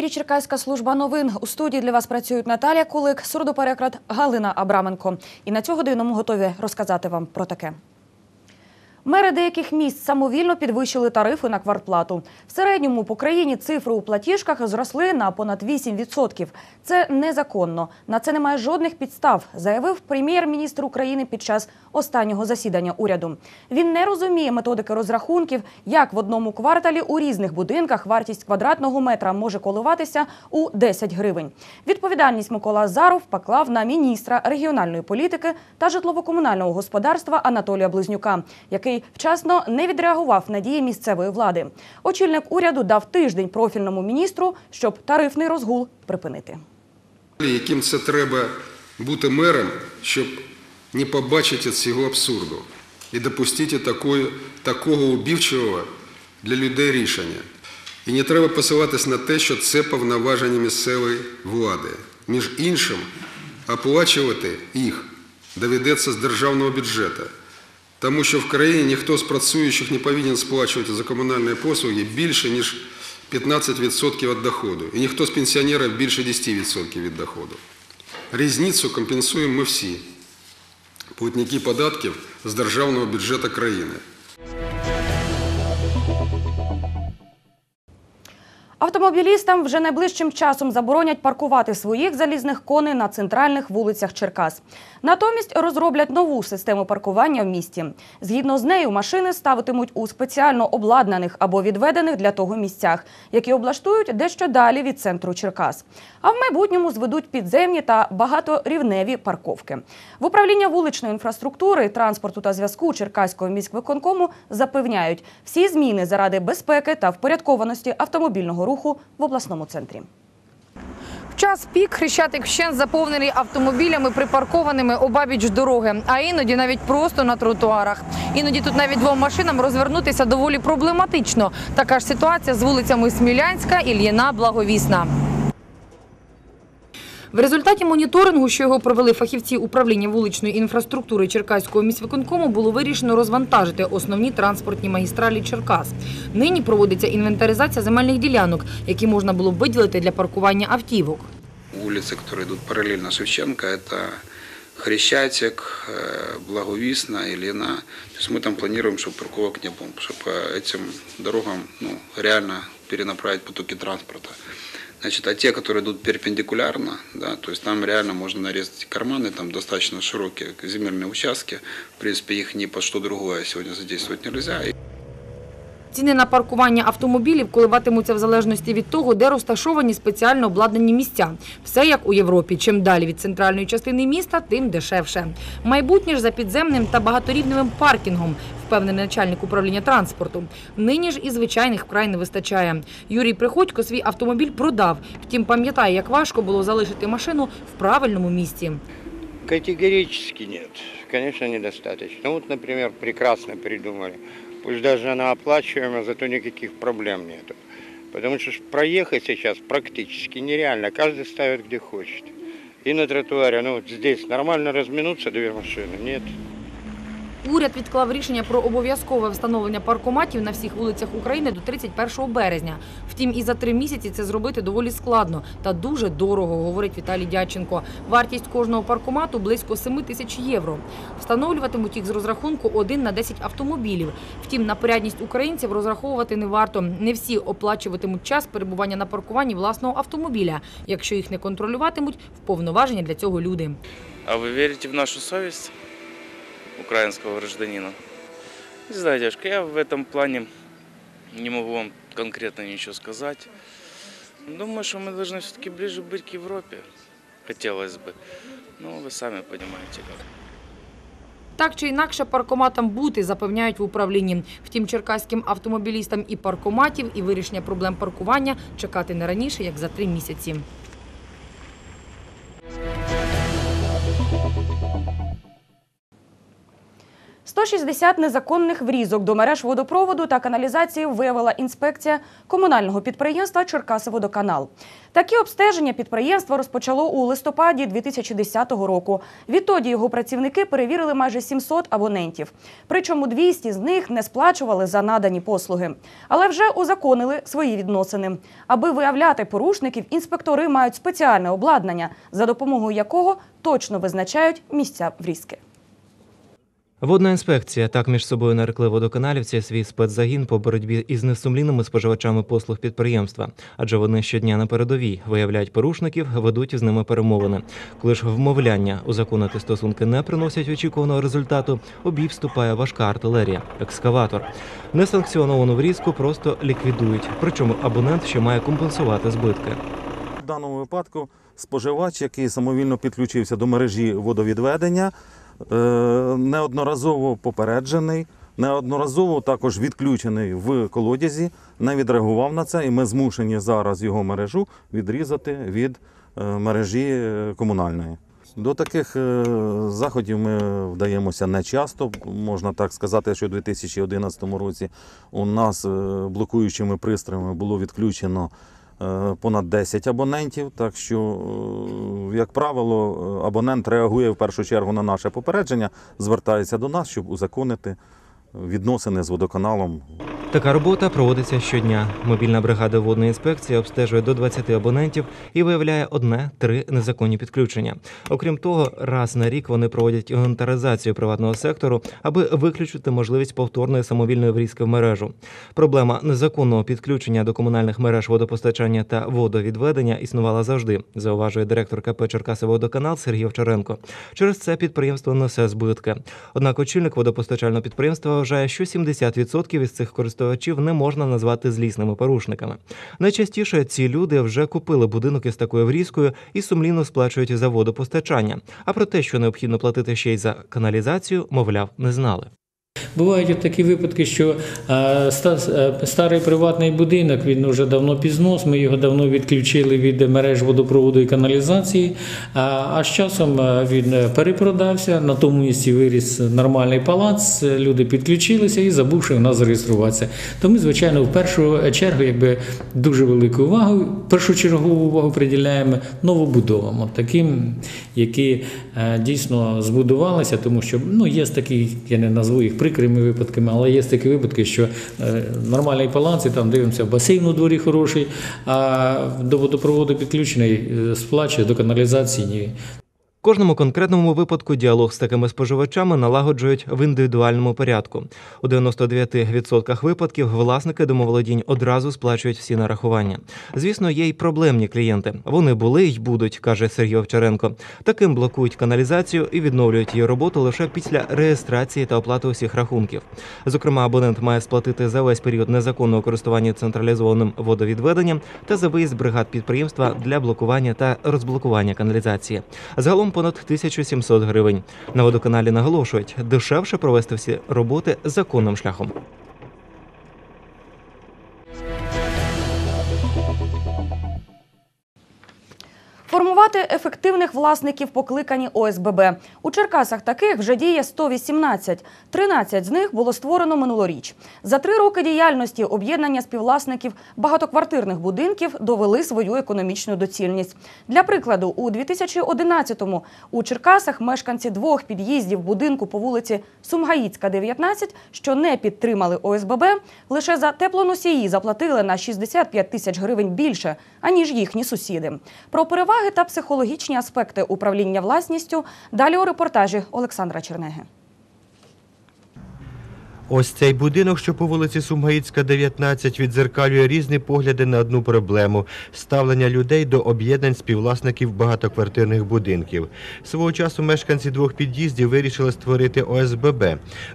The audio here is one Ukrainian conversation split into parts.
Ефірі Черкаська служба новин. У студії для вас працюють Наталія Кулик, сурдопереклад Галина Абраменко. І на цю годину ми готові розказати вам про таке. Мери деяких міст самовільно підвищили тарифи на квартплату. В середньому по країні цифри у платіжках зросли на понад 8%. Це незаконно. На це немає жодних підстав, заявив прем'єр-міністр України під час останнього засідання уряду. Він не розуміє методики розрахунків, як в одному кварталі у різних будинках вартість квадратного метра може коливатися у 10 гривень. Відповідальність Микола Азаров поклав на міністра регіональної політики та житлово-комунального господарства Анатолія Близнюка, який вчасно не відреагував на дії місцевої влади. Очільник уряду дав тиждень профільному міністру, щоб тарифний розгул припинити. Яким це треба бути мером, щоб не побачити цього абсурду і допустити такої, такого убивчивого для людей рішення. І не треба посилатись на те, що це повноваження місцевої влади. Між іншим, оплачувати їх доведеться з державного бюджету. Тому що в країні ніхто з працюючих не повинен сплачувати за комунальні послуги більше, ніж 15% від доходу. І ніхто з пенсіонерів більше 10% від доходу. Різницю компенсуємо ми всі, платники податків з державного бюджету країни. Автомобілістам вже найближчим часом заборонять паркувати своїх залізних коней на центральних вулицях Черкас. Натомість розроблять нову систему паркування в місті. Згідно з нею, машини ставитимуть у спеціально обладнаних або відведених для того місцях, які облаштують дещо далі від центру Черкас. А в майбутньому зведуть підземні та багаторівневі парковки. В управління вуличної інфраструктури, транспорту та зв'язку Черкаського міськвиконкому запевняють, всі зміни заради безпеки та впорядкованості автомобільного руху в обласному центрі. В час пік хрещатик вщен заповнений автомобілями, припаркованими обабіч дороги, а іноді навіть просто на тротуарах. Іноді тут навіть двом машинам розвернутися доволі проблематично. Така ж ситуація з вулицями Смілянська, Ільїна, Благовісна. В результаті моніторингу, що його провели фахівці управління вуличної інфраструктури Черкаського міськвиконкому, було вирішено розвантажити основні транспортні магістралі Черкас. Нині проводиться інвентаризація земельних ділянок, які можна було б виділити для паркування автівок. Улицы, которые идут параллельно Шевченко, это Хрещатик, э, Благовісна, Елена. То есть мы там планируем, чтобы парковок не было, чтобы по этим дорогам ну, реально перенаправить потоки транспорта. Значит, а те, которые идут перпендикулярно, да, то есть там реально можно нарезать карманы, там достаточно широкие земельные участки. В принципе, их ни под что другое сегодня задействовать нельзя. И Ціни на паркування автомобілів коливатимуться в залежності від того, де розташовані спеціально обладнані місця. Все як у Європі. Чим далі від центральної частини міста, тим дешевше. Майбутнє ж за підземним та багаторівневим паркінгом, впевнений начальник управління транспорту. Нині ж і звичайних вкрай не вистачає. Юрій Приходько свій автомобіль продав. Втім, пам'ятає, як важко було залишити машину в правильному місці. Категорически нет. Конечно, недостаточно. Вот, например, прекрасно придумали. Пусть даже она оплачиваемая, зато никаких проблем нету. Потому что проехать сейчас практически нереально. Каждый ставит где хочет. И на тротуаре, ну вот здесь нормально разминуться две машины. Нет. Уряд відклав рішення про обов'язкове встановлення паркоматів на всіх вулицях України до 31 березня. Втім, і за три місяці це зробити доволі складно та дуже дорого, говорить Віталій Дяченко. Вартість кожного паркомату близько 7 тисяч євро. Встановлюватимуть їх з розрахунку 1 на 10 автомобілів. Втім, на порядність українців розраховувати не варто. Не всі оплачуватимуть час перебування на паркуванні власного автомобіля. Якщо їх не контролюватимуть, вповноваження для цього люди. А вы верите в нашу совесть украинского гражданина? Не знаю, девушка, я в этом плане не могу вам конкретно ничего сказать. Думаю, что мы должны все-таки ближе быть к Европе. Хотелось бы. Ну, вы сами понимаете как. Так чи інакше паркоматам бути, запевняють в управлінні. Втім, черкаським автомобілістам і паркоматів, і вирішення проблем паркування чекати не раніше, як за три місяці. 160 незаконних врізок до мереж водопроводу та каналізації виявила інспекція комунального підприємства Черкасиводоканал. Такі обстеження підприємство розпочало у листопаді 2010 року. Відтоді його працівники перевірили майже 700 абонентів. Причому 200 з них не сплачували за надані послуги. Але вже узаконили свої відносини. Аби виявляти порушників, інспектори мають спеціальне обладнання, за допомогою якого точно визначають місця врізки. Водна інспекція так між собою нарекли водоканалівці свій спецзагін по боротьбі із несумлінними споживачами послуг підприємства, адже вони щодня на передовій виявляють порушників, ведуть із ними перемовини. Коли ж вмовляння узаконити стосунки не приносять очікуваного результату, у бій вступає важка артилерія, екскаватор. Несанкціоновану врізку просто ліквідують. Причому абонент ще має компенсувати збитки. В даному випадку споживач, який самовільно підключився до мережі водовідведення, неодноразово попереджений, неодноразово також відключений в колодязі, не відреагував на це, і ми змушені зараз його мережу відрізати від е, мережі е, комунальної. До таких е, заходів ми вдаємося не часто. Можна так сказати, що у 2011 році у нас е, блокуючими пристроями було відключено е, понад 10 абонентів. Так що, е, як правило, е, абонент реагує в першу чергу на наше попередження, звертається до нас, щоб узаконити відносини з водоканалом Така робота проводиться щодня. Мобільна бригада водної інспекції обстежує до 20 абонентів і виявляє одне-три незаконні підключення. Окрім того, раз на рік вони проводять інвентаризацію приватного сектору, аби виключити можливість повторної самовільної врізки в мережу. Проблема незаконного підключення до комунальних мереж водопостачання та водовідведення існувала завжди, зауважує директор КП Черкасиводоканал Сергій Овчаренко. Через це підприємство несе збитки. Однак очільник водопостачального підприємства вважає, що 70% із цих користувачів не можна назвати злісними порушниками. Найчастіше ці люди вже купили будинок із такою врізкою і сумлінно сплачують за водопостачання. А про те, що необхідно платити ще й за каналізацію, мовляв, не знали. Бувають такі випадки, що е, е, старий приватний будинок він вже давно під знос, ми його давно відключили від мереж водопроводу і каналізації. А, з часом е, він перепродався, на тому місці виріс нормальний палац, люди підключилися і забувши в нас зареєструватися. То ми, звичайно, в першу чергу якби дуже велику увагу, першочергову увагу приділяємо новобудовам, таким, які дійсно збудувалися, тому що ну, є такі, я не назву їх прикрими випадками, але є такі випадки, що е, нормальний палац, і там дивимося, басейн у дворі хороший, а до водопроводу підключений е, сплачує, до каналізації ні. Кожному конкретному випадку діалог з такими споживачами налагоджують в індивідуальному порядку. У 99% випадків власники домоволодінь одразу сплачують всі нарахування. Звісно, є й проблемні клієнти. Вони були й будуть, каже Сергій Овчаренко. Таким блокують каналізацію і відновлюють її роботу лише після реєстрації та оплати усіх рахунків. Зокрема, абонент має сплатити за весь період незаконного користування централізованим водовідведенням та за виїзд бригад підприємства для блокування та розблокування каналізації. Загалом понад 1700 гривень. На водоканалі наголошують, дешевше провести всі роботи законним шляхом. Формувати ефективних власників покликані ОСББ. У Черкасах таких вже діє 118. 13 з них було створено минулоріч. За три роки діяльності об'єднання співвласників багатоквартирних будинків довели свою економічну доцільність. Для прикладу, у 2011-му у Черкасах мешканці двох під'їздів будинку по вулиці Сумгаїцька, 19, що не підтримали ОСББ, лише за теплоносії заплатили на 65 тисяч гривень більше, аніж їхні сусіди. Про переваги та психологічні аспекти управління власністю далі у репортажі Олександра Чернеги. Ось цей будинок, що по вулиці Сумгаїцька, 19, відзеркалює різні погляди на одну проблему – ставлення людей до об'єднань співвласників багатоквартирних будинків. Свого часу мешканці двох під'їздів вирішили створити ОСББ.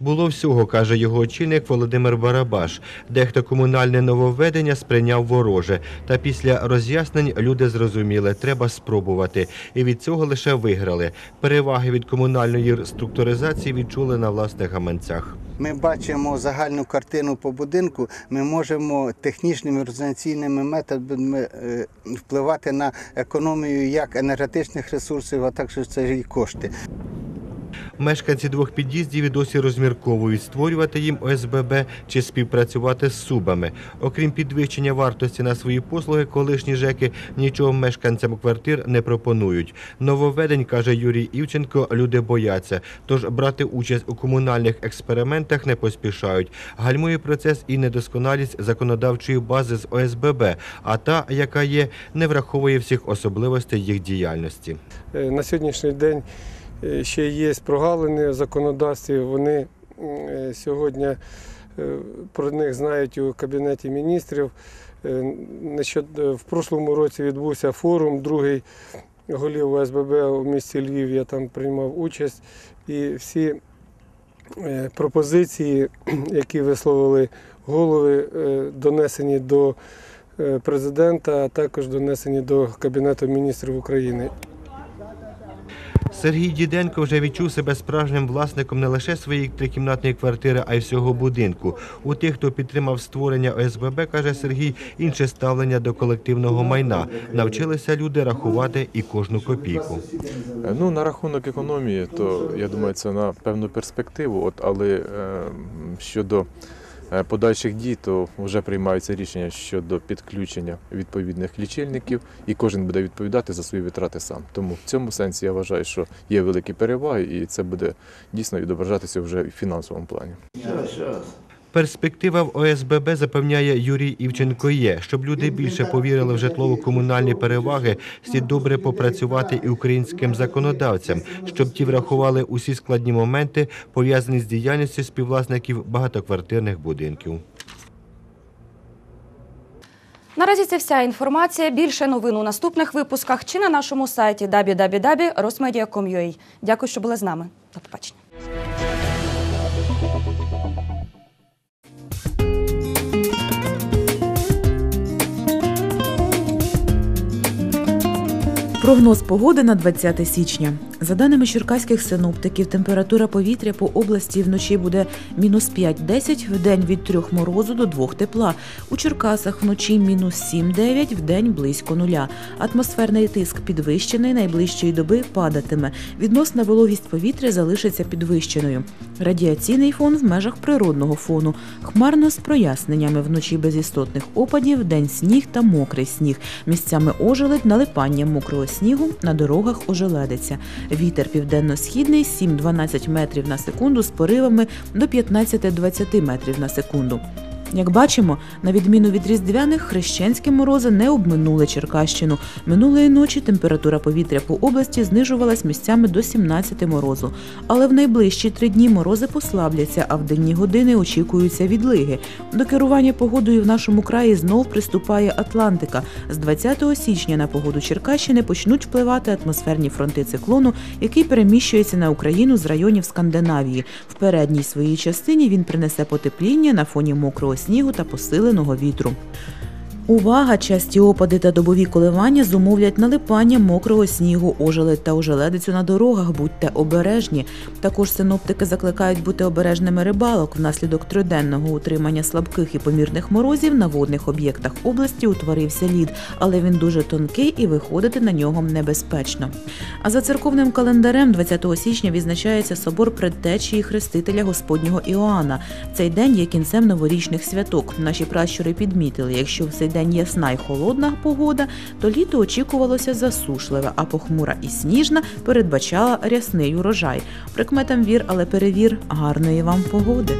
Було всього, каже його очільник Володимир Барабаш. Дехто комунальне нововведення сприйняв вороже. Та після роз'яснень люди зрозуміли – треба спробувати. І від цього лише виграли. Переваги від комунальної структуризації відчули на власних гаманцях. Ми бачимо загальну картину по будинку. Ми можемо технічними організаційними методами е, впливати на економію як енергетичних ресурсів, а також це і кошти. Мешканці двох під'їздів і досі розмірковують, створювати їм ОСББ чи співпрацювати з субами. Окрім підвищення вартості на свої послуги, колишні ЖЕКи нічого мешканцям квартир не пропонують. Нововведень, каже Юрій Івченко, люди бояться, тож брати участь у комунальних експериментах не поспішають. Гальмує процес і недосконалість законодавчої бази з ОСББ, а та, яка є, не враховує всіх особливостей їх діяльності. Е, На сьогоднішній день ще є прогалини в законодавстві. Вони е, сьогодні е, про них знають у Кабінеті міністрів. Е, е, В прошлому році відбувся форум, другий голів ОСББ у місті Львів. Я там приймав участь. І всі е, пропозиції, які висловили голови, е, донесені до е, президента, а також донесені до Кабінету міністрів України. Сергій Діденко вже відчув себе справжнім власником не лише своєї трикімнатної квартири, а й всього будинку. У тих, хто підтримав створення ОСББ, каже Сергій, інше ставлення до колективного майна. Навчилися люди рахувати і кожну копійку. Ну, на рахунок економії, то я думаю, це на певну перспективу. От, але е, щодо подальших дій, то вже приймаються рішення щодо підключення відповідних лічильників, і кожен буде відповідати за свої витрати сам. Тому в цьому сенсі я вважаю, що є великі переваги, і це буде дійсно відображатися вже в фінансовому плані. Перспектива в ОСББ запевняє Юрій Івченко є. Щоб люди більше повірили в житлово-комунальні переваги, слід добре попрацювати і українським законодавцям, щоб ті врахували усі складні моменти, пов'язані з діяльністю співвласників багатоквартирних будинків. Наразі це вся інформація. Більше новин у наступних випусках чи на нашому сайті www.rosmedia.com.ua. Дякую, що були з нами. До побачення. Прогноз погоди на 20 січня. За даними черкаських синоптиків, температура повітря по області вночі буде мінус 5-10, вдень від 3 морозу до 2 тепла. У Черкасах вночі мінус 7-9, вдень близько нуля. Атмосферний тиск підвищений, найближчої доби падатиме. Відносна вологість повітря залишиться підвищеною. Радіаційний фон в межах природного фону. Хмарно з проясненнями вночі без істотних опадів, вдень сніг та мокрий сніг. Місцями ожеледь, налипання мокрого снігу, на дорогах ожеледиться. Вітер південно-східний 7-12 метрів на секунду з поривами до 15-20 метрів на секунду. Як бачимо, на відміну від різдвяних, хрещенські морози не обминули Черкащину. Минулої ночі температура повітря по області знижувалась місцями до 17 морозу. Але в найближчі три дні морози послабляться, а в денні години очікуються відлиги. До керування погодою в нашому краї знов приступає Атлантика. З 20 січня на погоду Черкащини почнуть впливати атмосферні фронти циклону, який переміщується на Україну з районів Скандинавії. В передній своїй частині він принесе потепління на фоні мокрого снігу та посиленого вітру. Увага! Часті опади та добові коливання зумовлять налипання мокрого снігу, ожеледь та ожеледицю на дорогах. Будьте обережні. Також синоптики закликають бути обережними рибалок. Внаслідок триденного утримання слабких і помірних морозів на водних об'єктах області утворився лід, але він дуже тонкий і виходити на нього небезпечно. А за церковним календарем 20 січня відзначається собор предтечії хрестителя Господнього Іоанна. Цей день є кінцем новорічних святок. Наші пращури підмітили, якщо в цей день ясна й холодна погода, то літо очікувалося засушливе, а похмура і сніжна передбачала рясний урожай. Прикметам вір, але перевір гарної вам погоди.